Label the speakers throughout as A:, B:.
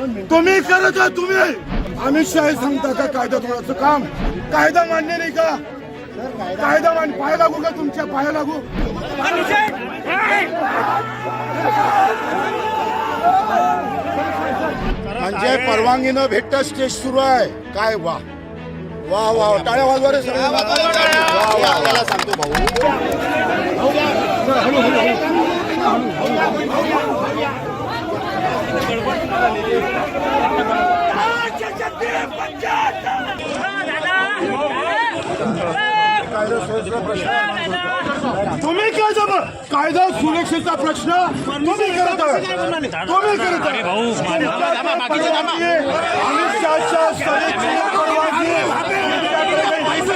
A: तुम्ही करत आहे तुम्ही. अमित शहा हे सांगता का कायदा तोडायचं काम? कायदा मान्य नाही का? कायदा मान पाय लागू का तुमच्या? पाया लागू. म्हणजे परवानगी न भेटत स्टेज सुरू आहे. काय वा. वा वा टाळ्या वाजवा रे सगळे. वा, वा.
B: आपल्याला सांगतो भाऊ.
A: तुम्ही काय जमा कायदा सुरक्षेचा प्रश्न तुम्ही करत आहे तुम्ही करत आहे परवानगी, अमित शहाच्या सभेची परवानगी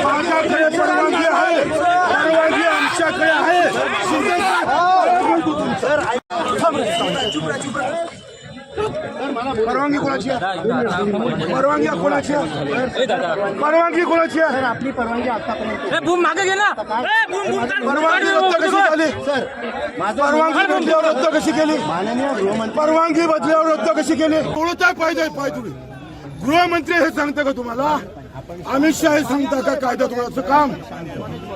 A: माझ्याकडे परवानगी आहे. परवानगी आमच्याकडे आहे. परवानगी कोणाची आहे? परवानगी कोणाची परवानगी कोणाची आहे?
B: आपली परवानगी आतापर्यंत
C: बूम मागे काढ.
A: परवानगी रद्द कशी झाली?
B: सर माझं
A: परवानगी बदल्यावर रद्द कशी केली? परवानगी बदल्यावर रद्द कशी केली? कोणता पाहिजे पाय तुम्ही? गृहमंत्री हे सांगता का तुम्हाला? अमित शहा हे सांगता का कायदा तोडायचं काम?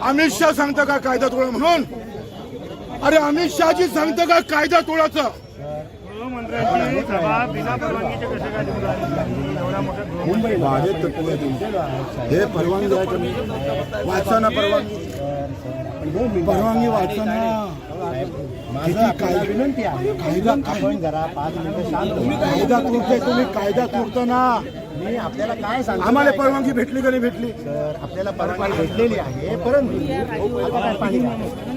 A: अमित शहा सांगता का कायदा तोडा म्हणून? अरे अमित शहाजी सांगता का कायदा मुंबई तत्व. हे परवानगी आहे तुम्ही वाचा ना परवानगी. परवानगी वाचा ना
B: माझं काय विनंती आहे.
A: कायदा काय?
B: आपण जरा पाच मिनिटं शांत व्हा.
A: कायदा तोडते तुम्ही? कायदा तोडतो ना?
B: मी आपल्याला काय सांगतो
A: आम्हाला परवानगी भेटली का नाही भेटली?
B: सर आपल्याला परवानगी भेटलेली आहे परंतु आता काय पाणी घ्या.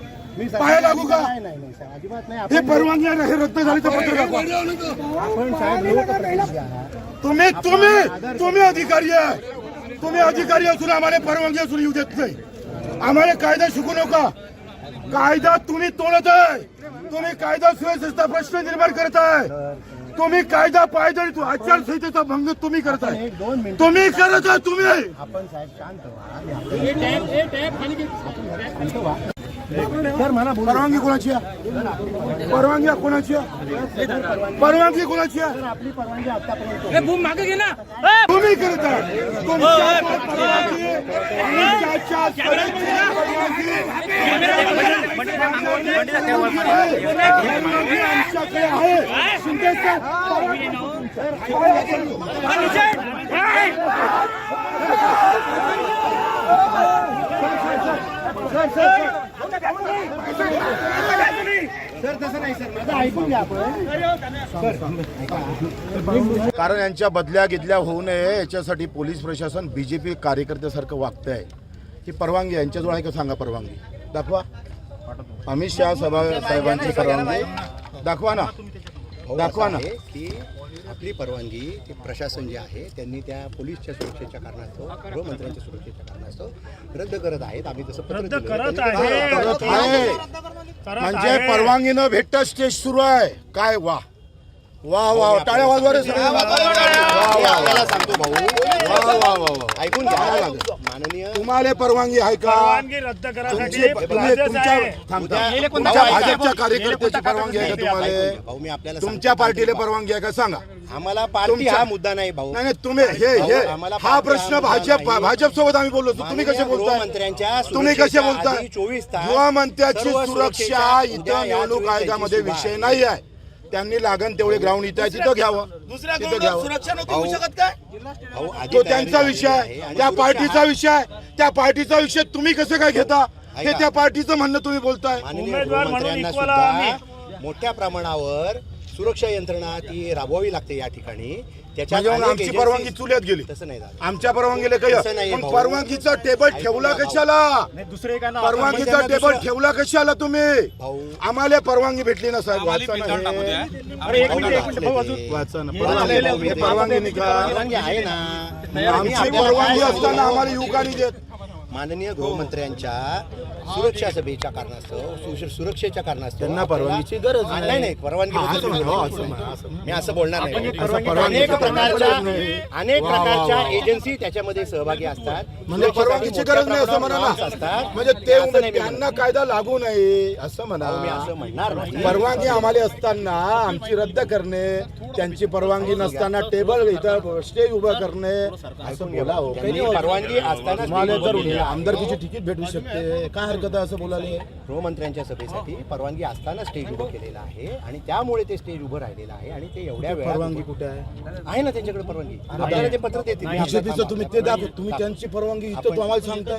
A: पाया लागू का?
B: नाही नाही नाही, सर अजिबात नाही.
A: हे
B: आपण
A: परवानगी आहे ना, हे रद्द झाली तर पत्र दाखवा.
B: आपण साहेब लोकप्रतिनिधी आहात.
A: तुम्ही तुम्ही तुम्ही अधिकारी आहे. तुम्ही अधिकारी असून आम्हाला परवानगी असून येऊ देत नाही. आम्हाला कायदा शिकू नका. कायदा तुम्ही तोडत आहे. तुम्ही कायदा सुव्यवस्थेचा प्रश्न निर्माण करत आहे. तुम्ही कायदा पायदळी तू आचारसंहितेचा भंग तुम्ही करताय
B: एक दोन मिनिट
A: तुम्ही करत आहे तुम्ही.
B: आपण साहेब शांत व्हा. मी आपल्याला- शांत व्हा. मला बोलू.
A: परवानगी कोणाची परवानगी कोणाची आहे? परवानगी कोणाची
C: मागे घे ना.
A: तुम्ही करत आमच्याकडे आहे. शिंदे
B: सर तसं नाही सर माझं ऐकून घ्या आपण
A: कारण यांच्या बदल्या गिदल्या होऊ नये याच्यासाठी पोलीस प्रशासन बीजेपी कार्यकर्त्यासारखं वागतं आहे ही परवानगी. यांच्याजवळ आहे का सांगा परवानगी? दाखवा. अमित शहा सभा साहेबांची परवानगी. दाखवा ना. दाखवा ना.
B: आपली परवानगी ते प्रशासन जे आहे त्यांनी त्या पोलीसच्या सुरक्षेच्या कारणास्तव गृहमंत्र्यांच्या सुरक्षेच्या कारणास्तव रद्द करत आहेत. आम्ही तसं पत्र दिलं.
D: करत आहे.
A: म्हणजे परवानगी न भेटता स्टेज सुरू आहे. काय वा. वा वा टाळ्या वाजवा रे सगळे. वा, वा,
B: मी
A: वा,
B: आपल्याला
A: वा.
B: सांगतो भाऊ
A: वा, वा, वा, वा.
B: ऐकून घ्या माननीय
A: तुम्हाला परवानगी आहे का
D: परवानगी रद्द करायसाठी
A: तुमची तुम्ही
D: प्रोसेस
A: तुमच्या
D: आहे.
A: थांब,
B: उद्या-
A: थांब.
B: गेले
A: तुमच्या
B: कोणता-
A: भाजपच्या कार्यकर्त्याची परवानगी आहे का
B: ऐकून घ्या.
A: तुम्हाला
B: भाऊ मी आपल्याला
A: तुमच्या
B: सांगतो.
A: पार्टीला परवानगी आहे का सांगा
B: आम्हाला पार्टी
A: तुमच्या-
B: हा मुद्दा नाही भाऊ
A: नाही नाही तुम्ही हे हे
B: आम्हाला
A: हा
B: पार्टी
A: प्रश्न भाजप
B: नाही.
A: भाजप सोबत आम्ही बोललो होतो. तुम्ही कसे
B: माननीय
A: बोलताय
B: गृहमंत्र्यांच्या
A: तुम्ही कसे
B: सुरक्षेच्या
A: बोलताय
B: आधी 24 तास
A: गृहमंत्र्याची
B: सर्व
A: सुरक्षा
B: सुरक्षेच्या
A: इथं
B: उद्या या
A: निवडणूक
B: चोवीस
A: आयोगामध्ये विषय. नाही आहे त्यांनी लागण तेवढे ग्राउंड इथं आहे तिथं घ्यावं. तिथं घ्यावं.
B: आधी
A: तो त्यांचा विषय
B: आहे
A: आहे
B: आणि
A: त्या पार्टीचा विषय आहे. त्या पार्टीचा विषय तुम्ही कसं काय घेता? हे. त्या पार्टीचं म्हणणं तुम्ही बोलताय.
B: माननीय
D: उमेदवार म्हणून
B: गृहमंत्र्यांना
D: equal
B: सुद्धा
D: आम्ही.
B: मोठ्या प्रमाणावर सुरक्षा यंत्रणा ती राबवावी लागते या ठिकाणी. त्याच्यात
A: म्हणजे मग
B: अनेक
A: आमची
B: agencies-
A: परवानगी चुल्यात गेली.
B: तसं नाही झालं.
A: आमच्या परवानगीला
B: तसं नाहीये
A: काही
B: भाऊ.
A: परवानगीचा टेबल ठेवला
B: ऐकून घ्या
A: कशाला?
D: दुसरे काय ना
A: परवानगीचा टेबल
B: दुसरं-
A: ठेवला कशाला तुम्ही? आम्हाला परवानगी भेटली ना साहेब. वाचा ना. हे.
D: अरे एक
B: भाऊ
D: मिनिट एक मिनिट भाऊ
B: दाखवले
D: अजून
B: ते.
A: वाचा ना. परवानगी
B: दाखवले भाऊ मी ते.
A: परवानगी नाही का
B: परवानगी आहे ना.
A: आमची परवानगी असताना आम्हाला युवकांनी देत.
B: माननीय गृहमंत्र्यांच्या सुरक्षा सभेच्या कारणास्तव सुश- सुरक्षेच्या कारणास्तव
A: त्यांना
B: आपल्याला-
A: परवानगीची गरज
B: हा,
A: नाही.
B: नाही परवानगी
A: हा,
B: बद्दल मी
A: हो,
B: बोलत
A: असं.
B: मी बोलणार नाही अनेक प्रकारच्या
A: नाही.
B: अनेक
A: वा, वा,
B: प्रकारच्या
A: वा.
B: एजन्सी त्याच्यामध्ये सहभागी असतात
A: म्हणजे
B: सुरक्षेसाठी
A: परवानगीची
B: मोठ्या
A: गरज नाही असं
B: प्रमाणावर
A: म्हणा ना
B: असतात
A: म्हणजे ते
B: असं नाही मी
A: त्यांना. कायदा लागू नये असं म्हणा
B: अहो, मी असं म्हणणार नाही
A: परवानगी आम्हाला असताना आमची रद्द करणे त्यांची परवानगी नसताना टेबल इथं स्टेज उभं करणे असं बोला हो.
B: त्यांनी
A: होत.
B: परवानगी असताना
A: तुम्हाला जर. आमदारकीची तिकीट भेटू शकते. काय हरकत आहे असं बोलायला?
B: गृहमंत्र्यांच्या सभेसाठी परवानगी असताना स्टेज उभं केलेलं आहे आणि त्यामुळे ते स्टेज उभं राहिलेलं आहे आणि ते एवढ्या
A: परवानगी कुठे आहे?
B: आहे ना त्यांच्याकडे परवानगी? आपल्याला ते पत्र देतील.
A: बीजेपीचं तुम्ही ते दाखव तुम्ही त्यांची परवानगी इथं तुम्हाला सांगता?